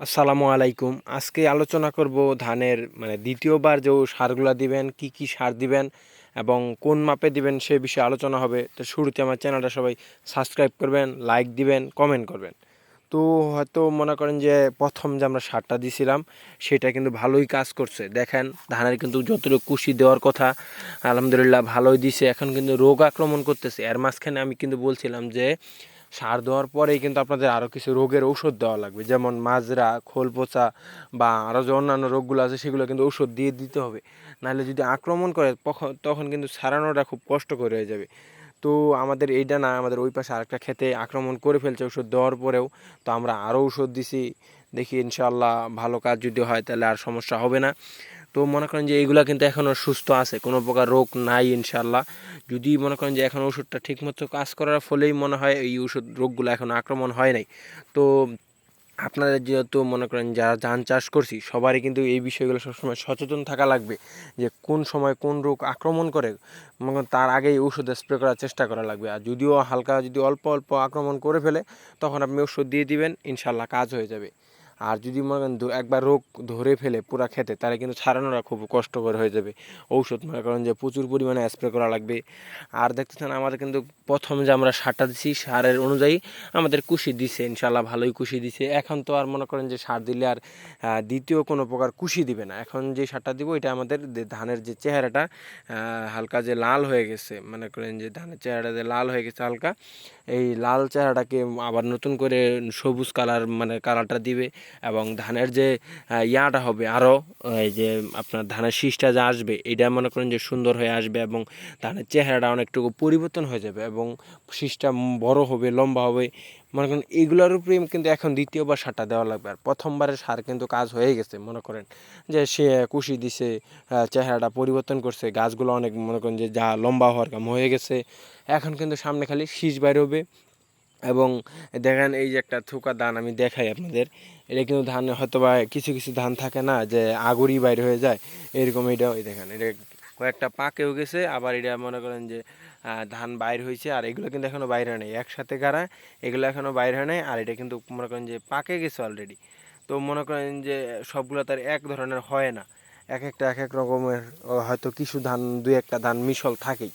আসসালামু আলাইকুম। আজকে আলোচনা করব ধানের মানে দ্বিতীয়বার যে সারগুলা দিবেন, কি কি সার দিবেন এবং কোন মাপে দিবেন সে বিষয়ে আলোচনা হবে। তো শুরুতে আমার চ্যানেলটা সবাই সাবস্ক্রাইব করবেন, লাইক দিবেন, কমেন্ট করবেন। তো হয়তো মনে করেন যে প্রথম যে আমরা সারটা দিছিলাম, সেটা কিন্তু ভালোই কাজ করছে। দেখেন, ধানের কিন্তু যতটুকু কুশি দেওয়ার কথা, আলহামদুলিল্লাহ ভালোই দিছে। এখন কিন্তু রোগ আক্রমণ করতেছে। এর মাঝখানে আমি কিন্তু বলছিলাম যে সার দেওয়ার পরেই কিন্তু আপনাদের আরও কিছু রোগের ঔষধ দেওয়া লাগবে। যেমন মাজরা খোল পচা বা আরও যে অন্যান্য রোগগুলো আছে, সেগুলো কিন্তু ঔষধ দিয়ে দিতে হবে। নাহলে যদি আক্রমণ করে তখন কিন্তু সারানোটা খুব কষ্ট করে হয়ে যাবে। তো আমাদের এইটা না, আমাদের ওই পাশে আরেকটা খেতে আক্রমণ করে ফেলছে ওষুধ দেওয়ার পরেও। তো আমরা আরও ওষুধ দিছি, দেখি ইনশাল্লাহ ভালো কাজ যদি হয়, তাহলে আর সমস্যা হবে না। তো মনে করেন যে এইগুলো কিন্তু এখনও সুস্থ আছে, কোনো প্রকার রোগ নাই ইনশাল্লাহ যদি মনে করেন যে এখন ওষুধটা ঠিকমতো কাজ করার ফলেই মনে হয় এই ওষুধ রোগগুলো এখন আক্রমণ হয় নাই। তো আপনাদের যেহেতু মনে করেন যারা ধান চাষ করছি, সবারই কিন্তু এই বিষয়গুলো সবসময় সচেতন থাকা লাগবে যে কোন সময় কোন রোগ আক্রমণ করে তার আগেই ওষুধ স্প্রে করার চেষ্টা করা লাগবে। আর যদিও হালকা যদি অল্প অল্প আক্রমণ করে ফেলে, তখন আপনি ওষুধ দিয়ে দিবেন ইনশাল্লাহ কাজ হয়ে যাবে। আর যদি মনে করেন একবার রোগ ধরে ফেলে পুরা খেতে, তাহলে কিন্তু ছাড়ানোটা খুব কষ্টকর হয়ে যাবে। ঔষধ মনে করেন যে প্রচুর পরিমাণে স্প্রে করা লাগবে। আর দেখতেছেন আমাদের কিন্তু প্রথম যে আমরা সারটা দিছি, সারের অনুযায়ী আমাদের কুশি দিছে ইনশাল্লাহ ভালোই কুশি দিছে। এখন তো আর মনে করেন যে সার দিলে আর দ্বিতীয় কোনো প্রকার কুশি দিবে না। এখন যে সারটা দিব, এটা আমাদের ধানের যে চেহারাটা হালকা যে লাল হয়ে গেছে, মনে করেন যে ধানের চেহারাটা যে লাল হয়ে গেছে হালকা, এই লাল চেহারাটাকে আবার নতুন করে সবুজ কালার মানে কালারটা দিবে। এবং ধানের যে ইয়াটা হবে আরও এই যে আপনার ধানের শীষটা যা আসবে, এটা মনে করেন যে সুন্দর হয়ে আসবে এবং ধানের চেহারাটা অনেকটুকু পরিবর্তন হয়ে যাবে এবং শীষটা বড় হবে, লম্বা হবে। মনে করেন এইগুলোর উপরেই কিন্তু এখন দ্বিতীয়বার সারটা দেওয়া লাগবে। আর প্রথমবারের সার কিন্তু কাজ হয়ে গেছে, মনে করেন যে সে কুশি দিছে চেহারাটা পরিবর্তন করছে, গাছগুলো অনেক মনে করেন যে যা লম্বা হওয়ার কাম হয়ে গেছে। এখন কিন্তু সামনে খালি শীষ বাইর হবে এবং দেখেন এই যে একটা থুকা ধান আমি দেখাই আপনাদের। এটা কিন্তু ধান হয়তো বা কিছু কিছু ধান থাকে না যে আগুরই বাইর হয়ে যায়, এরকম এটা ওই দেখেন, এটা কয়েকটা পাকেও গেছে, আবার এটা মনে করেন যে ধান বাইর হয়েছে, আর এগুলো কিন্তু এখনও বাইরে নেই। একসাথে গাড়া, এগুলো এখনও বাইরে নেই, আর এটা কিন্তু মনে করেন যে পাকে গেছে অলরেডি তো মনে করেন যে সবগুলো তার এক ধরনের হয় না। এক একটা, এক এক রকমের হয়তো কিছু ধান, দুই একটা ধান মিশল থাকেই।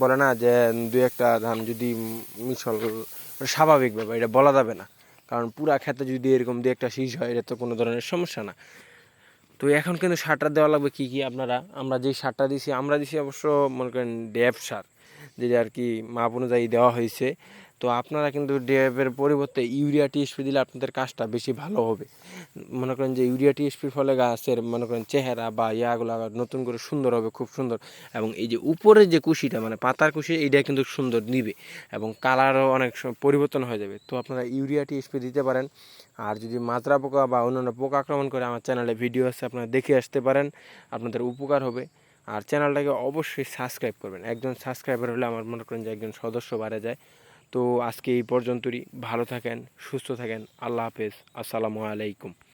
বলে না যে, দুই একটা ধান যদি মিশল স্বাভাবিক ব্যাপার, এটা বলা যাবে না। কারণ পুরা খেতে যদি এরকম দিয়ে একটা শীষ হয়, এটা তো কোনো ধরনের সমস্যা না। তো এখন কিন্তু সারটা দেওয়া লাগবে কী কী আপনারা? আমরা যেই সারটা দিছি, আমরা দিছি অবশ্য মনে করেন ড্যাব সার। যেটা আর কি মাপ অনুযায়ী দেওয়া হয়েছে। তো আপনারা কিন্তু ডিএফের পরিবর্তে ইউরিয়া টিএসপি দিলে আপনাদের কাজটা বেশি ভালো হবে। মনে করেন যে ইউরিয়া টিএসপির ফলে গাছের মনে করেন চেহারা বা ইয়াগুলো নতুন করে সুন্দর হবে, খুব সুন্দর। এবং এই যে উপরের যে কুশিটা মানে পাতার কুশি, এইটা কিন্তু সুন্দর নিবে এবং কালারও অনেক পরিবর্তন হয়ে যাবে। তো আপনারা ইউরিয়া টিএসপি দিতে পারেন। আর যদি মাজরা পোকা বা অন্যান্য পোকা আক্রমণ করে আমার চ্যানেলে ভিডিও আছে, আপনারা দেখে আসতে পারেন। আপনাদের উপকার হবে। আর চ্যানেলটাকে অবশ্যই সাবস্ক্রাইব করবেন। একজন সাবস্ক্রাইবার হলে আমার মনে করেন যে একজন সদস্য বাড়ে যায়। তো আজকে এই পর্যন্তই। ভালো থাকেন, সুস্থ থাকেন। আল্লাহ হাফেজ। আসসালামু আলাইকুম।